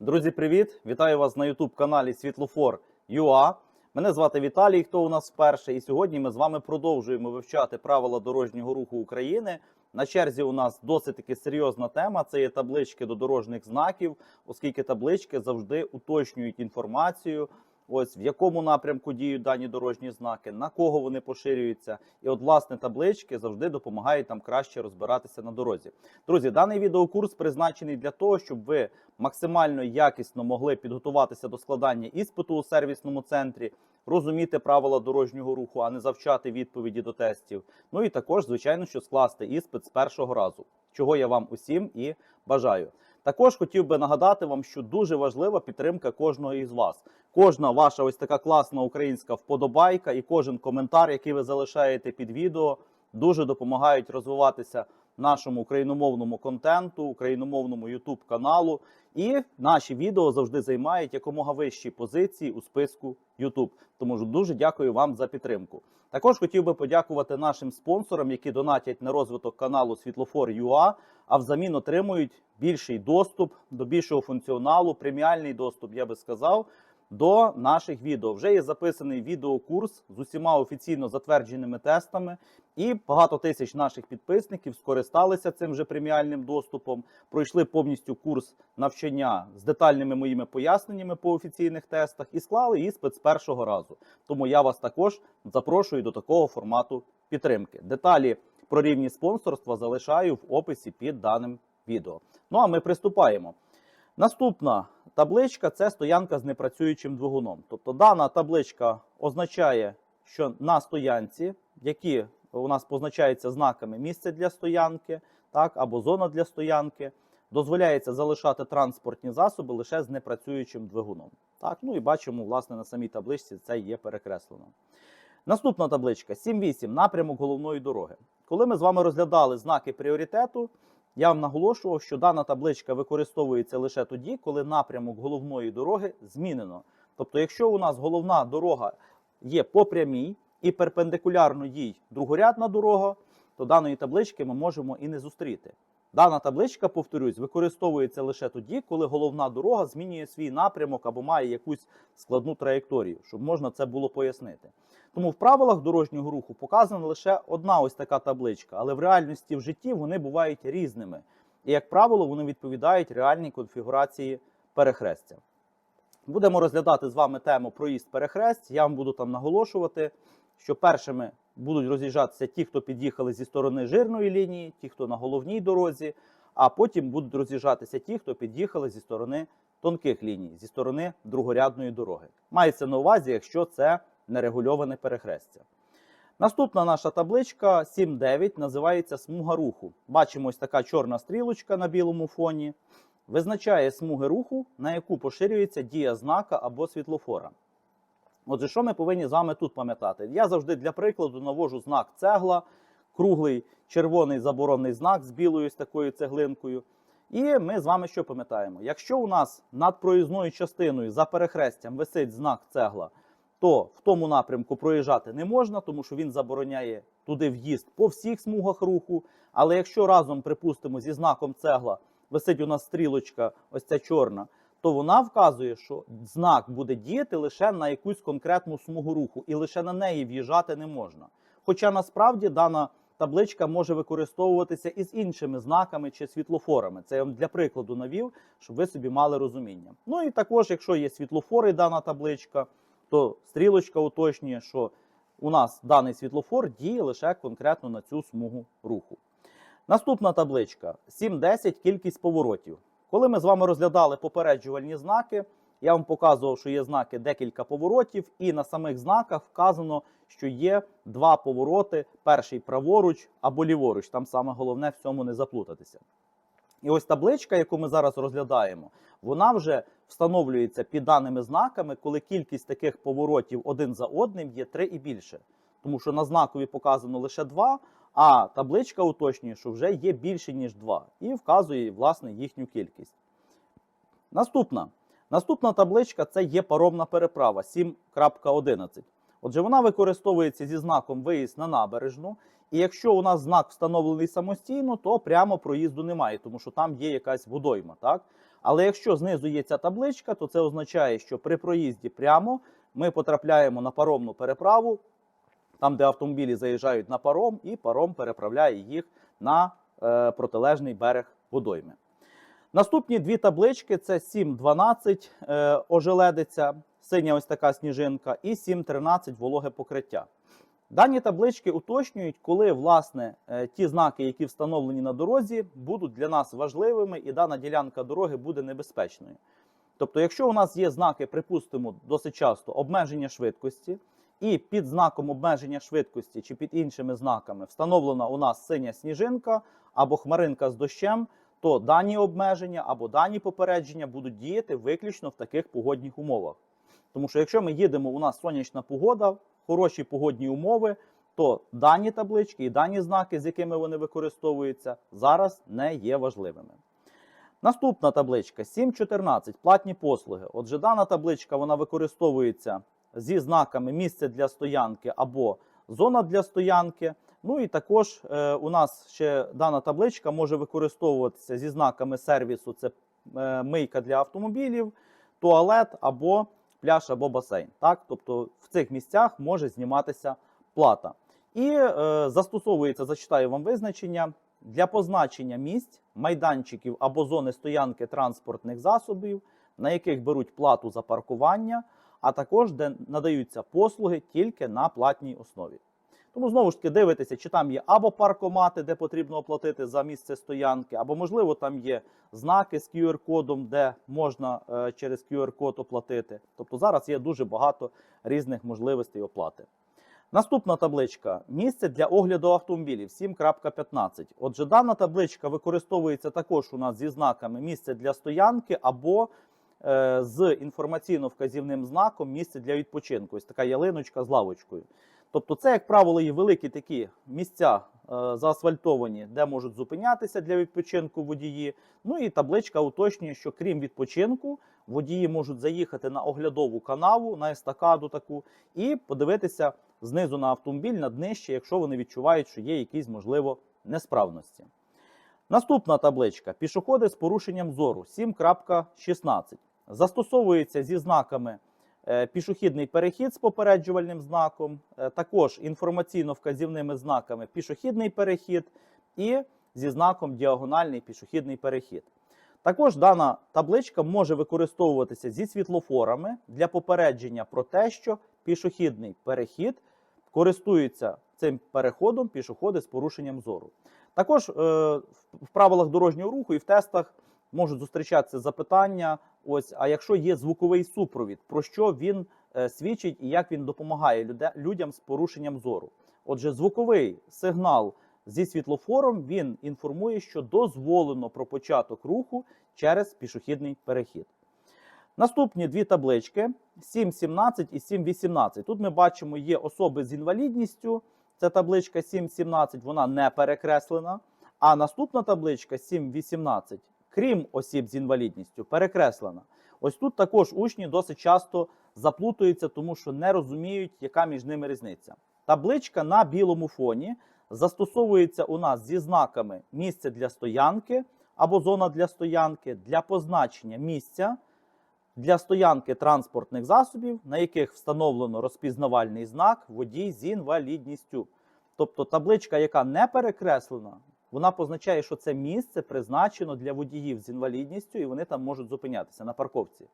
Друзі, привіт! Вітаю вас на youtube каналі Світлофор ЮА. Мене звати Віталій, хто у нас вперше. І сьогодні ми з вами продовжуємо вивчати правила дорожнього руху України. На черзі у нас досить таки серйозна тема. Це є таблички до дорожніх знаків, оскільки таблички завжди уточнюють інформацію. Ось в якому напрямку діють дані дорожні знаки, на кого вони поширюються, і от власне таблички завжди допомагають нам краще розбиратися на дорозі. Друзі, даний відеокурс призначений для того, щоб ви максимально якісно могли підготуватися до складання іспиту у сервісному центрі, розуміти правила дорожнього руху, а не завчати відповіді до тестів. Ну і також, звичайно, що скласти іспит з першого разу, чого я вам усім і бажаю. Також хотів би нагадати вам, що дуже важлива підтримка кожного із вас. Кожна ваша ось така класна українська вподобайка і кожен коментар, який ви залишаєте під відео, дуже допомагають розвиватися нашому україномовному контенту, україномовному youtube каналу. І наші відео завжди займають якомога вищі позиції у списку YouTube. Тому ж дуже дякую вам за підтримку. Також хотів би подякувати нашим спонсорам, які донатять на розвиток каналу Світлофор ЮА, а взамін отримують більший доступ до більшого функціоналу, преміальний доступ, я би сказав. До наших відео вже є записаний відеокурс з усіма офіційно затвердженими тестами, і багато тисяч наших підписників скористалися цим же преміальним доступом, пройшли повністю курс навчання з детальними моїми поясненнями по офіційних тестах і склали іспит з першого разу. Тому я вас також запрошую до такого формату підтримки. Деталі про рівні спонсорства залишаю в описі під даним відео. Ну а ми приступаємо. Наступна табличка це стоянка з непрацюючим двигуном. Тобто дана табличка означає, що на стоянці, які у нас позначаються знаками місце для стоянки, так, або зона для стоянки, дозволяється залишати транспортні засоби лише з непрацюючим двигуном. Так, ну і бачимо, власне, на самій табличці це є перекреслено. Наступна табличка 7.8. Напрямок головної дороги. Коли ми з вами розглядали знаки пріоритету, я вам наголошував, що дана табличка використовується лише тоді, коли напрямок головної дороги змінено. Тобто, якщо у нас головна дорога є по прямій і перпендикулярно їй другорядна дорога, то даної таблички ми можемо і не зустріти. Дана табличка, повторюсь, використовується лише тоді, коли головна дорога змінює свій напрямок або має якусь складну траєкторію, щоб можна це було пояснити. Тому в правилах дорожнього руху показана лише одна ось така табличка, але в реальності в житті вони бувають різними. І, як правило, вони відповідають реальній конфігурації перехрестя. Будемо розглядати з вами тему проїзд перехресть. Я вам буду там наголошувати, що першими будуть роз'їжджатися ті, хто під'їхали зі сторони жирної лінії, ті, хто на головній дорозі, а потім будуть роз'їжджатися ті, хто під'їхали зі сторони тонких ліній, зі сторони другорядної дороги. Мається на увазі, якщо це нерегульоване перехрестя. Наступна наша табличка 7.9 називається смуга руху. Бачимо ось така чорна стрілочка на білому фоні. Визначає смуги руху, на яку поширюється дія знака або світлофора. Отже, що ми повинні з вами тут пам'ятати? Я завжди для прикладу навожу знак цегла, круглий червоний заборонний знак з білою такою цеглинкою. І ми з вами що пам'ятаємо? Якщо у нас над проїзною частиною за перехрестям висить знак цегла, то в тому напрямку проїжджати не можна, тому що він забороняє туди в'їзд по всіх смугах руху. Але якщо разом, припустимо, зі знаком цегла висить у нас стрілочка, ось ця чорна, то вона вказує, що знак буде діяти лише на якусь конкретну смугу руху, і лише на неї в'їжджати не можна. Хоча насправді дана табличка може використовуватися і з іншими знаками чи світлофорами. Це я вам для прикладу навів, щоб ви собі мали розуміння. Ну і також, якщо є світлофори, дана табличка, то стрілочка уточнює, що у нас даний світлофор діє лише конкретно на цю смугу руху. Наступна табличка 7.10 кількість поворотів. Коли ми з вами розглядали попереджувальні знаки, я вам показував, що є знаки декілька поворотів, і на самих знаках вказано, що є два повороти: перший праворуч або ліворуч. Там саме головне в цьому не заплутатися. І ось табличка, яку ми зараз розглядаємо, вона вже встановлюється під даними знаками, коли кількість таких поворотів один за одним є три і більше. Тому що на знакові показано лише два, а табличка уточнює, що вже є більше, ніж два, і вказує власне їхню кількість. Наступна. Наступна табличка це є паромна переправа 7.11. Отже, вона використовується зі знаком виїзд на набережну. І якщо у нас знак встановлений самостійно, то прямо проїзду немає, тому що там є якась водойма. Так? Але якщо знизу є ця табличка, то це означає, що при проїзді прямо ми потрапляємо на паромну переправу, там, де автомобілі заїжджають на паром, і паром переправляє їх на е, протилежний берег водойми. Наступні дві таблички: це 7.12 е, ожеледиця, синя ось така сніжинка, і 7.13 вологе покриття. Дані таблички уточнюють, коли власне е, ті знаки, які встановлені на дорозі, будуть для нас важливими, і дана ділянка дороги буде небезпечною. Тобто, якщо у нас є знаки, припустимо, досить часто обмеження швидкості, і під знаком обмеження швидкості чи під іншими знаками встановлена у нас синя сніжинка або хмаринка з дощем, то дані обмеження або дані попередження будуть діяти виключно в таких погодних умовах. Тому що якщо ми їдемо, у нас сонячна погода, хороші погодні умови, то дані таблички і дані знаки, з якими вони використовуються, зараз не є важливими. Наступна табличка 7.14. Платні послуги. Отже, дана табличка вона використовується зі знаками місце для стоянки або зона для стоянки. Ну і також е, у нас ще дана табличка може використовуватися зі знаками сервісу: це е, мийка для автомобілів, туалет або пляж або басейн. Так? Тобто в цих місцях може зніматися плата. І е, застосовується, зачитаю вам визначення для позначення місць, майданчиків або зони стоянки транспортних засобів, на яких беруть плату за паркування, а також де надаються послуги тільки на платній основі. Тому знову ж таки дивитися, чи там є або паркомати, де потрібно оплатити за місце стоянки, або, можливо, там є знаки з QR-кодом, де можна е, через QR-код оплатити. Тобто зараз є дуже багато різних можливостей оплати. Наступна табличка місце для огляду автомобілів 7.15. Отже, дана табличка використовується також у нас зі знаками місце для стоянки або з інформаційно-вказівним знаком місце для відпочинку. Ось така ялиночка з лавочкою. Тобто, це, як правило, є великі такі місця е, заасфальтовані, де можуть зупинятися для відпочинку водії. Ну і табличка уточнює, що крім відпочинку, водії можуть заїхати на оглядову канаву, на естакаду таку, і подивитися знизу на автомобіль на днище, якщо вони відчувають, що є якісь, можливо, несправності. Наступна табличка: пішоходи з порушенням зору 7.16. Застосовується зі знаками е, пішохідний перехід з попереджувальним знаком, е, також інформаційно-вказівними знаками пішохідний перехід і зі знаком діагональний пішохідний перехід. Також дана табличка може використовуватися зі світлофорами для попередження про те, що пішохідний перехід користується цим переходом пішоходи з порушенням зору. Також е, в правилах дорожнього руху і в тестах можуть зустрічатися запитання: ось, а якщо є звуковий супровід, про що він е, свідчить і як він допомагає людям з порушенням зору? Отже, звуковий сигнал зі світлофором він інформує, що дозволено про початок руху через пішохідний перехід. Наступні дві таблички 7.17 і 7.18. Тут ми бачимо, є особи з інвалідністю. Це табличка 7.17, вона не перекреслена. А наступна табличка 7.18, крім осіб з інвалідністю, перекреслена. Ось тут також учні досить часто заплутуються, тому що не розуміють, яка між ними різниця. Табличка на білому фоні застосовується у нас зі знаками місце для стоянки або зона для стоянки для позначення місця для стоянки транспортних засобів, на яких встановлено розпізнавальний знак водій з інвалідністю. Тобто табличка, яка не перекреслена, вона позначає, що це місце призначено для водіїв з інвалідністю, і вони там можуть зупинятися на парковці.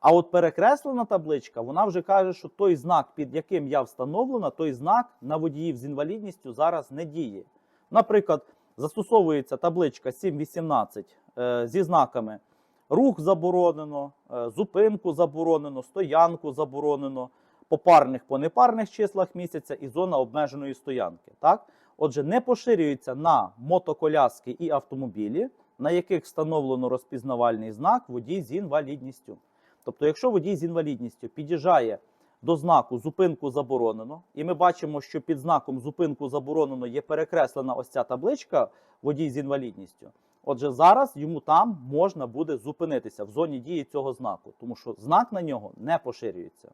А от перекреслена табличка, вона вже каже, що той знак, під яким я встановлена, той знак на водіїв з інвалідністю зараз не діє. Наприклад, застосовується табличка 7.18 е, зі знаками рух заборонено, е, зупинку заборонено, стоянку заборонено, попарних по непарних числах місяця і зона обмеженої стоянки. Так? Отже, не поширюється на мотоколяски і автомобілі, на яких встановлено розпізнавальний знак водій з інвалідністю. Тобто, якщо водій з інвалідністю під'їжджає до знаку зупинку заборонено, і ми бачимо, що під знаком зупинку заборонено є перекреслена ось ця табличка водій з інвалідністю. Отже, зараз йому там можна буде зупинитися в зоні дії цього знаку, тому що знак на нього не поширюється.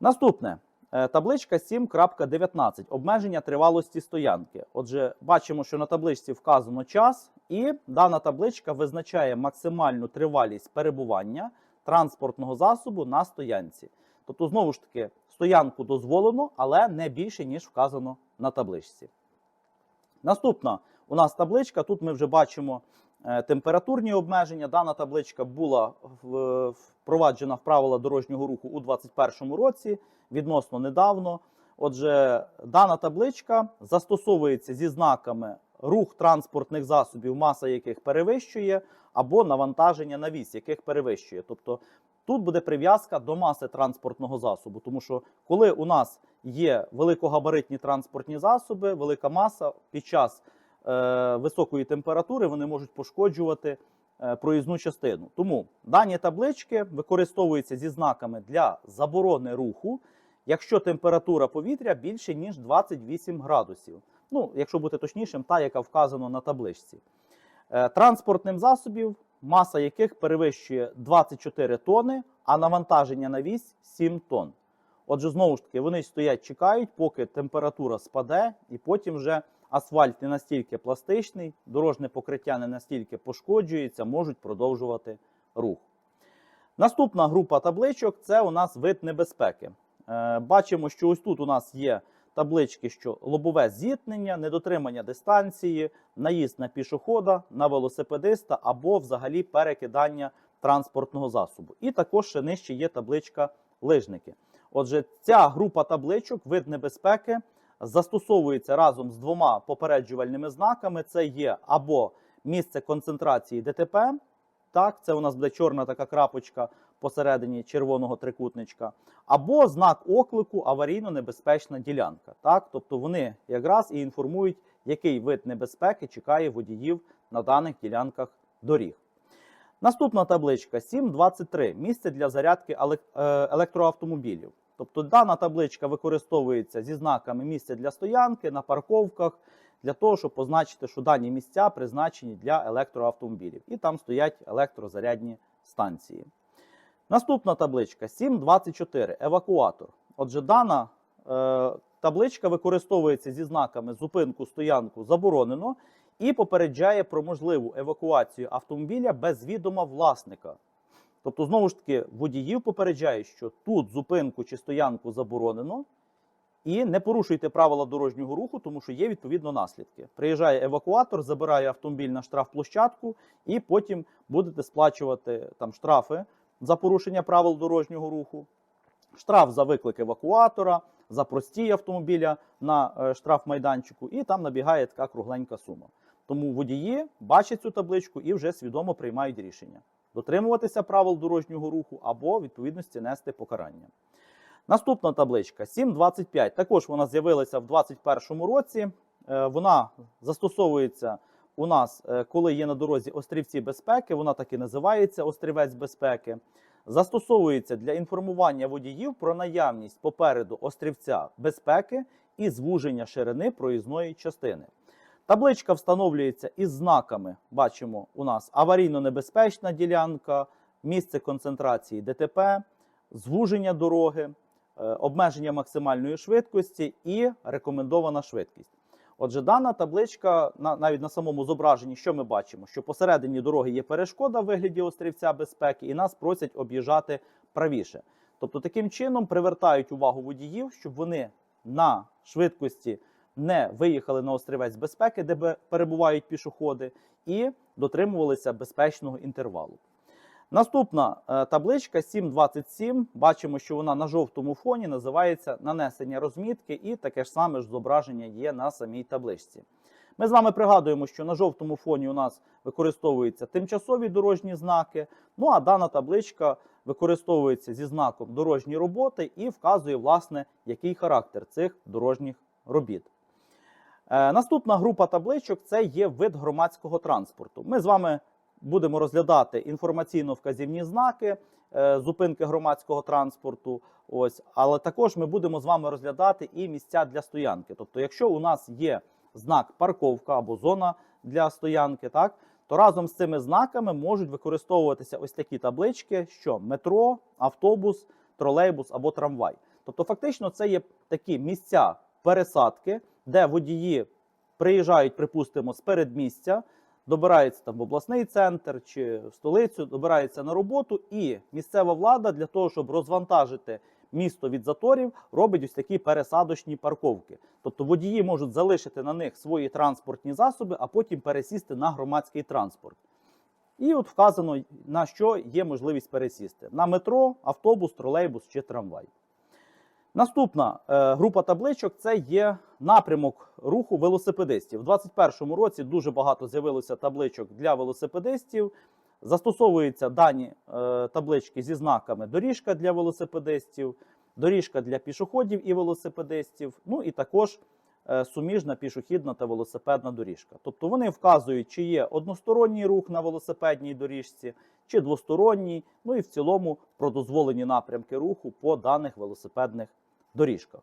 Наступне Табличка 7.19. Обмеження тривалості стоянки. Отже, бачимо, що на табличці вказано час, і дана табличка визначає максимальну тривалість перебування транспортного засобу на стоянці. Тобто, знову ж таки, стоянку дозволено, але не більше, ніж вказано на табличці. Наступна у нас табличка. Тут ми вже бачимо е, температурні обмеження. Дана табличка була впроваджена в правила дорожнього руху у 2021 році, відносно недавно. Отже, дана табличка застосовується зі знаками рух транспортних засобів, маса яких перевищує, або навантаження на вісь, яких перевищує. Тобто тут буде прив'язка до маси транспортного засобу, тому що коли у нас є великогабаритні транспортні засоби, велика маса під час е, високої температури вони можуть пошкоджувати е, проїзну частину. Тому дані таблички використовуються зі знаками для заборони руху, якщо температура повітря більше ніж 28 градусів. Ну, якщо бути точнішим, та яка вказана на табличці. Е, Транспортним засобів, маса яких перевищує 24 тони, а навантаження на вісь 7 тонн. Отже, знову ж таки, вони стоять, чекають, поки температура спаде, і потім вже асфальт не настільки пластичний, дорожне покриття не настільки пошкоджується, можуть продовжувати рух. Наступна група табличок це у нас вид небезпеки. Е, бачимо, що ось тут у нас є таблички, що лобове зіткнення, недотримання дистанції, наїзд на пішохода, на велосипедиста або взагалі перекидання транспортного засобу. І також ще нижче є табличка лижники. Отже, ця група табличок, вид небезпеки, застосовується разом з двома попереджувальними знаками: це є або місце концентрації ДТП. Так, це у нас буде чорна така крапочка посередині червоного трикутничка, або знак оклику аварійно-небезпечна ділянка. Так, тобто вони якраз і інформують, який вид небезпеки чекає водіїв на даних ділянках доріг. Наступна табличка 7.23. Місце для зарядки е, електроавтомобілів. Тобто дана табличка використовується зі знаками місця для стоянки на парковках для того, щоб позначити, що дані місця призначені для електроавтомобілів. І там стоять електрозарядні станції. Наступна табличка 7.24. Евакуатор. Отже, дана е, табличка використовується зі знаками зупинку, стоянку заборонено і попереджає про можливу евакуацію автомобіля без відома власника. Тобто, знову ж таки, водіїв попереджає, що тут зупинку чи стоянку заборонено, і не порушуйте правила дорожнього руху, тому що є відповідно наслідки. Приїжджає евакуатор, забирає автомобіль на штрафплощадку, і потім будете сплачувати там штрафи за порушення правил дорожнього руху, штраф за виклик евакуатора, за простій автомобіля на е, штрафмайданчику, і там набігає така кругленька сума. Тому водії бачать цю табличку і вже свідомо приймають рішення дотримуватися правил дорожнього руху або відповідності нести покарання. Наступна табличка 7.25. Також вона з'явилася в 2021 році. Е, Вона застосовується у нас, е, коли є на дорозі острівці безпеки. Вона так і називається острівець безпеки. Застосовується для інформування водіїв про наявність попереду острівця безпеки і звуження ширини проїзної частини. Табличка встановлюється із знаками. Бачимо, у нас аварійно-небезпечна ділянка, місце концентрації ДТП, звуження дороги, е, обмеження максимальної швидкості і рекомендована швидкість. Отже, дана табличка навіть на самому зображенні, що ми бачимо, що посередині дороги є перешкода в вигляді острівця безпеки, і нас просять об'їжджати правіше. Тобто, таким чином привертають увагу водіїв, щоб вони на швидкості не виїхали на острівець безпеки, де перебувають пішоходи, і дотримувалися безпечного інтервалу. Наступна е, табличка 7.27. Бачимо, що вона на жовтому фоні називається нанесення розмітки, і таке ж саме ж зображення є на самій табличці. Ми з вами пригадуємо, що на жовтому фоні у нас використовуються тимчасові дорожні знаки. Ну а дана табличка використовується зі знаком дорожні роботи і вказує, власне, який характер цих дорожніх робіт. Е, Наступна група табличок це є вид громадського транспорту. Ми з вами будемо розглядати інформаційно-вказівні знаки, е, зупинки громадського транспорту. Ось, але також ми будемо з вами розглядати і місця для стоянки. Тобто, якщо у нас є знак парковка або зона для стоянки, так то разом з цими знаками можуть використовуватися ось такі таблички: що метро, автобус, тролейбус або трамвай. Тобто, фактично, це є такі місця пересадки, де водії приїжджають, припустимо, з передмістя, добираються там в обласний центр чи в столицю, добираються на роботу, і місцева влада для того, щоб розвантажити місто від заторів, робить ось такі пересадочні парковки. Тобто водії можуть залишити на них свої транспортні засоби, а потім пересісти на громадський транспорт. І от вказано, на що є можливість пересісти: на метро, автобус, тролейбус чи трамвай. Наступна е, група табличок це є напрямок руху велосипедистів. У 2021 році дуже багато з'явилося табличок для велосипедистів. Застосовуються дані е, таблички зі знаками доріжка для велосипедистів, доріжка для пішоходів і велосипедистів, ну і також е, суміжна пішохідна та велосипедна доріжка. Тобто вони вказують, чи є односторонній рух на велосипедній доріжці, чи двосторонній, ну і в цілому про дозволені напрямки руху по даних велосипедних доріжках.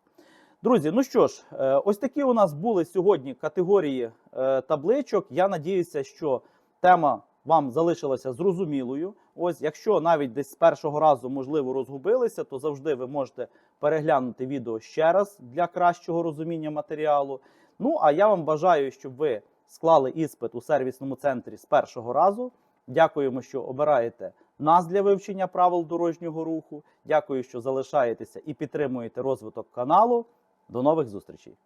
Друзі, ну що ж, е, ось такі у нас були сьогодні категорії е, табличок. Я надіюся, що тема вам залишилася зрозумілою. Ось, якщо навіть десь з першого разу можливо розгубилися, то завжди ви можете переглянути відео ще раз для кращого розуміння матеріалу. Ну а я вам бажаю, щоб ви склали іспит у сервісному центрі з першого разу. Дякуємо, що обираєте нас для вивчення правил дорожнього руху. Дякую, що залишаєтеся і підтримуєте розвиток каналу. До нових зустрічей!